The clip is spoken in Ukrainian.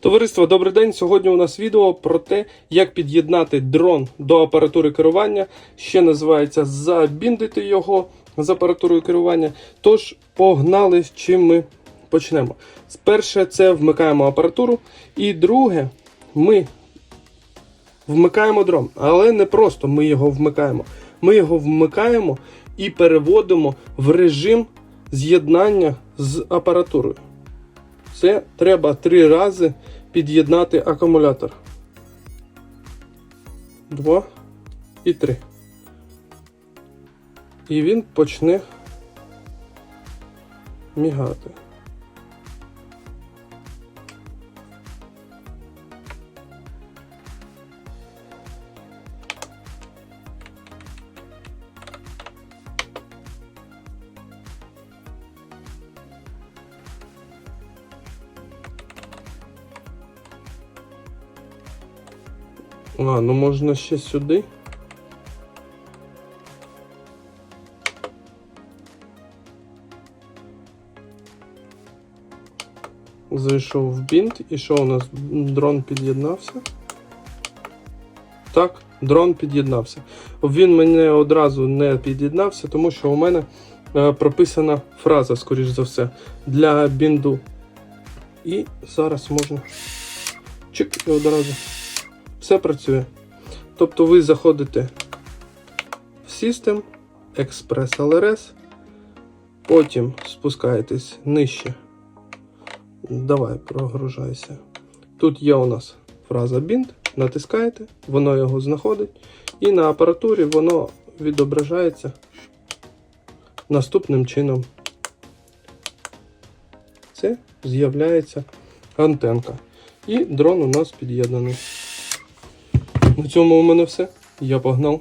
Товариство, добрий день. Сьогодні у нас відео про те, як під'єднати дрон до апаратури керування. Ще називається забіндити його з апаратурою керування. Тож, погнали, з чим ми почнемо. Перше, це вмикаємо апаратуру. І друге, ми вмикаємо дрон. Але не просто ми його вмикаємо. Ми його вмикаємо і переводимо в режим з'єднання з апаратурою. Це треба три рази під'єднати акумулятор. Два і три. І він почне мігати. А, ну можна ще сюди. Зайшов в бінт і що у нас? Дрон під'єднався. Так, дрон під'єднався. Він мене одразу не під'єднався, тому що у мене е, прописана фраза, скоріш за все, для бінду. І зараз можна. Чик і одразу. Все працює. Тобто ви заходите в System, Express LRS, потім спускаєтесь нижче. Давай, прогружайся. Тут є у нас фраза bind, натискаєте, воно його знаходить, і на апаратурі воно відображається наступним чином. Це з'являється антенка. І дрон у нас під'єднаний. На цьому у мене все. Я погнав.